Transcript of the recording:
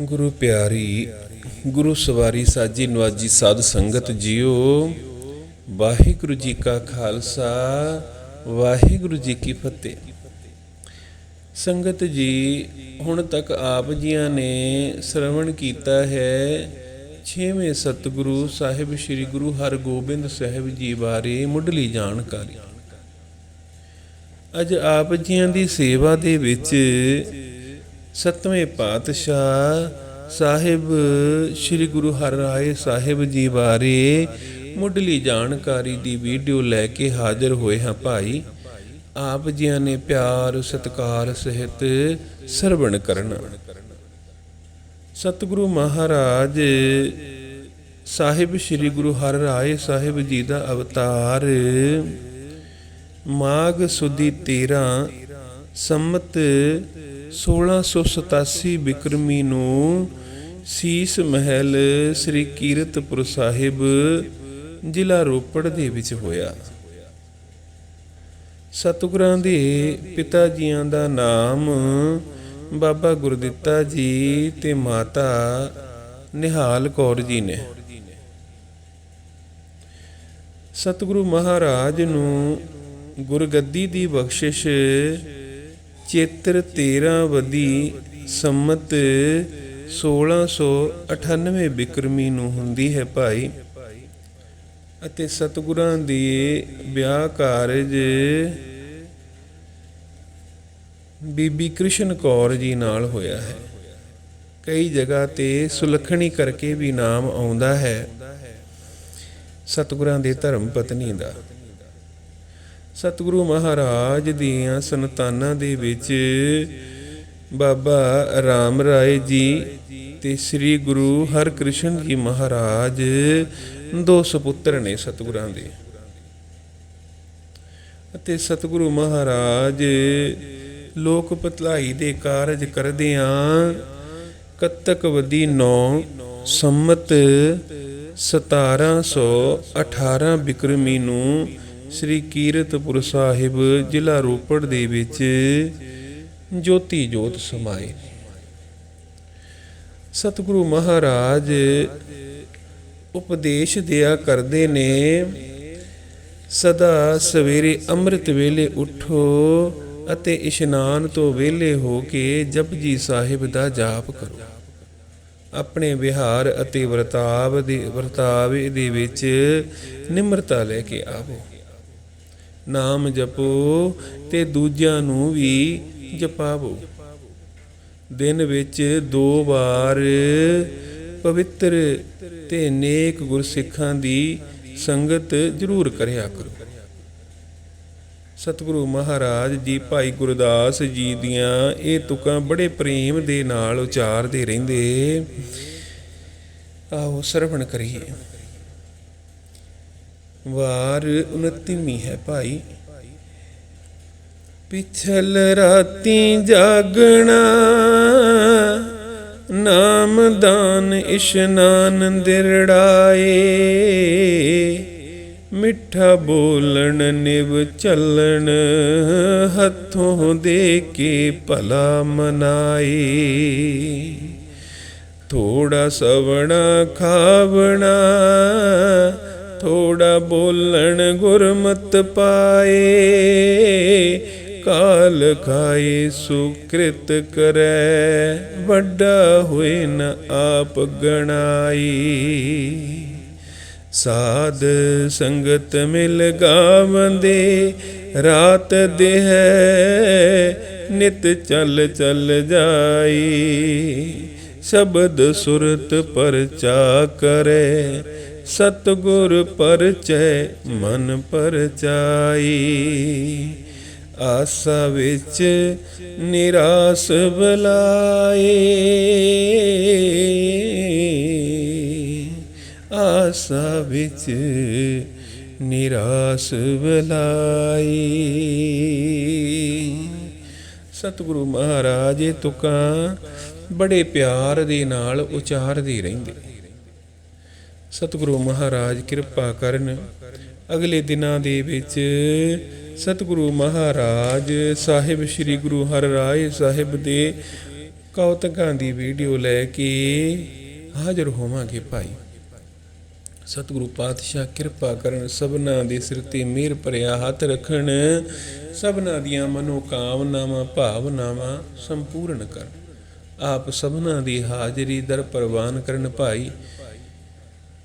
ਗੁਰੂ ਪਿਆਰੀ, ਗੁਰੂ ਸਵਾਰੀ ਸਾਜੀ ਨਵਾਜੀ ਸਾਧ ਸੰਗਤ ਜੀਓ, ਵਾਹਿਗੁਰੂ ਜੀ ਕਾ ਖਾਲਸਾ, ਵਾਹਿਗੁਰੂ ਜੀ ਕੀ ਫਤਿਹ। ਸੰਗਤ ਜੀ, ਹੁਣ ਤੱਕ ਆਪ ਜੀਆਂ ਨੇ ਸ਼ਰਵਣ ਕੀਤਾ ਹੈ ਛੇਵੇਂ ਸਤਿਗੁਰੂ ਸਾਹਿਬ ਸ੍ਰੀ ਗੁਰੂ ਹਰਗੋਬਿੰਦ ਸਾਹਿਬ ਜੀ ਬਾਰੇ ਮੁੱਢਲੀ ਜਾਣਕਾਰੀ। ਅੱਜ ਆਪ ਜੀਆਂ ਦੀ ਸੇਵਾ ਦੇ ਵਿੱਚ ਸਤਵੇਂ ਪਾਤਸ਼ਾਹ ਸਾਹਿਬ, ਸ੍ਰੀ ਗੁਰੂ ਹਰਿਰਾਏ ਸਾਹਿਬ ਜੀ ਬਾਰੇ ਮੁੱਢਲੀ ਜਾਣਕਾਰੀ ਦੀ ਵੀਡੀਓ ਲੈ ਕੇ ਹਾਜ਼ਰ ਹੋਏ ਹਾਂ ਭਾਈ। ਆਪ ਜੀਆਂ ਨੇ ਪਿਆਰ, ਸਤਿਕਾਰ, ਸਹਿਤ ਸਰਵਣ ਕਰਨਾ। ਸਤਿਗੁਰੂ ਮਹਾਰਾਜ, ਸਾਹਿਬ ਸ੍ਰੀ ਗੁਰੂ ਹਰਿਰਾਏ ਸਾਹਿਬ ਜੀ ਦਾ ਅਵਤਾਰ ਮਾਘ ਸੁਦੀ 13 ਸੰਮਤ 1687 ਬਿਕਰਮੀ ਨੂੰ ਸੀਸ ਮਹਿਲ ਸ੍ਰੀ ਕੀਰਤਪੁਰ ਸਾਹਿਬ ਜ਼ਿਲ੍ਹਾ ਰੋਪੜ ਦੇ ਵਿੱਚ ਹੋਇਆ। ਸਤਿਗੁਰਾਂ ਦੇ ਪਿਤਾ ਜੀਆਂ ਦਾ ਨਾਮ ਬਾਬਾ ਗੁਰਦਿੱਤਾ ਜੀ ਤੇ ਮਾਤਾ ਨਿਹਾਲ ਕੌਰ ਜੀ ਨੇ। ਸਤਿਗੁਰੂ ਮਹਾਰਾਜ ਨੂੰ ਗੁਰਗੱਦੀ ਦੀ ਬਖਸ਼ਿਸ਼ ਚੇਤਰ 13 ਵਦੀ ਸੰਮਤ 1698 ਬਿਕਰਮੀ ਨੂੰ ਹੁੰਦੀ ਹੈ ਭਾਈ। ਅਤੇ ਸਤਿਗੁਰਾਂ ਦੀ ਵਿਆਹ ਕਾਰਜ ਬੀਬੀ ਕ੍ਰਿਸ਼ਨ ਕੌਰ ਜੀ ਨਾਲ ਹੋਇਆ ਹੈ। ਕਈ ਜਗ੍ਹਾ ਤੇ ਸੁਲੱਖਣੀ ਕਰਕੇ ਵੀ ਨਾਮ ਆਉਂਦਾ ਹੈ ਸਤਿਗੁਰਾਂ ਦੇ ਧਰਮ ਪਤਨੀ ਦਾ। ਸਤਿਗੁਰੂ ਮਹਾਰਾਜ ਦੀਆਂ ਸੰਤਾਨਾਂ ਦੇ ਵਿੱਚ ਬਾਬਾ ਰਾਮ ਰਾਏ ਜੀ ਤੇ ਸ੍ਰੀ ਗੁਰੂ ਹਰਕ੍ਰਿਸ਼ਨ ਜੀ ਮਹਾਰਾਜ, ਦੋ ਸੁਪੁੱਤਰ ਨੇ ਸਤਿਗੁਰਾਂ ਦੇ। ਅਤੇ ਸਤਿਗੁਰੂ ਮਹਾਰਾਜ ਲੋਕ ਭਲਾਈ ਦੇ ਕਾਰਜ ਕਰਦਿਆਂ ਕੱਤਕ ਵਦੀ 9 ਸੰਮਤ 1718 ਬਿਕਰਮੀ ਨੂੰ ਸ੍ਰੀ ਕੀਰਤਪੁਰ ਸਾਹਿਬ ਜ਼ਿਲ੍ਹਾ ਰੋਪੜ ਦੇ ਵਿੱਚ ਜੋਤੀ ਜੋਤ ਸਮਾਏ। ਸਤਿਗੁਰੂ ਮਹਾਰਾਜ ਉਪਦੇਸ਼ ਦਿਆ ਕਰਦੇ ਨੇ, ਸਦਾ ਸਵੇਰੇ ਅੰਮ੍ਰਿਤ ਵੇਲੇ ਉਠੋ ਅਤੇ ਇਸ਼ਨਾਨ ਤੋਂ ਵੇਲੇ ਹੋ ਕੇ ਜਪਜੀ ਸਾਹਿਬ ਦਾ ਜਾਪ ਕਰੋ। ਆਪਣੇ ਵਿਹਾਰ ਅਤੇ ਵਰਤਾਵ ਦੇ, ਵਰਤਾਵੇ ਦੇ ਵਿੱਚ ਨਿਮਰਤਾ ਲੈ ਕੇ ਆਵੋ। ਨਾਮ ਜਪੋ ਤੇ ਦੂਜਿਆਂ ਨੂੰ ਵੀ ਜਪਾਵੋ। ਦਿਨ ਵਿੱਚ ਦੋ ਵਾਰ ਪਵਿੱਤਰ ਤੇ ਨੇਕ ਗੁਰਸਿੱਖਾਂ ਦੀ ਸੰਗਤ ਜ਼ਰੂਰ ਕਰਿਆ ਕਰੋ। ਸਤਿਗੁਰੂ ਮਹਾਰਾਜ ਜੀ, ਭਾਈ ਗੁਰਦਾਸ ਜੀ ਦੀਆਂ ਇਹ ਤੁਕਾਂ ਬੜੇ ਪ੍ਰੇਮ ਦੇ ਨਾਲ ਉਚਾਰਦੇ ਰਹਿੰਦੇ। ਆਓ ਸਰਵਣ ਕਰੀਏ। ਵਾਰ 29ਵੀਂ ਹੈ ਭਾਈ। ਪਿਛਲ ਰਾਤੀ ਜਾਗਣਾ, ਨਾਮਦਾਨ ਇਸ਼ਨਾਨ ਦਿਰੜਾਏ, ਮਿੱਠਾ ਬੋਲਣ ਨਿਵ ਚੱਲਣ, ਹੱਥੋਂ ਦੇ ਕੇ ਭਲਾ ਮਨਾਏ। ਥੋੜਾ ਸਵਣਾ, ਖਾਵਣਾ ਥੋੜਾ ਬੋਲਣ ਗੁਰਮਤ ਪਾਏ, ਕਾਲ ਖਾਏ ਸੁਕ੍ਰਿਤ ਕਰੈ, ਵੱਡਾ ਹੋਏ ਨ ਆਪ ਗਣਾਈ। ਸਾਧ ਸੰਗਤ ਮਿਲ ਗਾਵੰਦੇ, ਰਾਤ ਦੇਹ, ਨਿਤ ਚੱਲ ਚੱਲ ਜਾਈ। ਸ਼ਬਦ ਸੁਰਤ ਪਰਚਾ ਕਰੇ ਸਤਗੁਰ ਪਰਚੈ ਮਨ ਪਰਚਾਈ। ਆਸਾ ਵਿੱਚ ਨਿਰਾਸ ਬਲਾਏ। ਆਸਾ ਵਿੱਚ ਨਿਰਾਸ ਬਲਾਈ ਸਤਿਗੁਰੂ ਮਹਾਰਾਜ ਇਹ ਤੁਕਾਂ ਬੜੇ ਪਿਆਰ ਦੇ ਨਾਲ ਉਚਾਰਦੇ ਰਹਿੰਦੇ। ਸਤਿਗੁਰੂ ਮਹਾਰਾਜ ਕਿਰਪਾ ਕਰਨ। ਅਗਲੇ ਦਿਨਾਂ ਦੇ ਵਿੱਚ ਸਤਿਗੁਰੂ ਮਹਾਰਾਜ ਸਾਹਿਬ ਸ੍ਰੀ ਗੁਰੂ ਹਰਿਰਾਏ ਸਾਹਿਬ ਦੇ ਕੌਤਕਾਂ ਦੀ ਵੀਡੀਓ ਲੈ ਕੇ ਹਾਜ਼ਰ ਹੋਵਾਂਗੇ ਭਾਈ। ਸਤਿਗੁਰੂ ਪਾਤਸ਼ਾਹ ਕਿਰਪਾ ਕਰਨ, ਸਭਨਾ ਦੇ ਸਿਰ ਤੇ ਮਿਹਰ ਭਰਿਆ ਹੱਥ ਰੱਖਣ, ਸਭਨਾ ਦੀਆਂ ਮਨੋ ਕਾਮਨਾਵਾਂ ਭਾਵਨਾਵਾਂ ਸੰਪੂਰਨ ਕਰਨ। ਆਪ ਸਭਨਾ ਦੀ ਹਾਜ਼ਰੀ ਦਰ ਪ੍ਰਵਾਨ ਕਰਨ ਭਾਈ।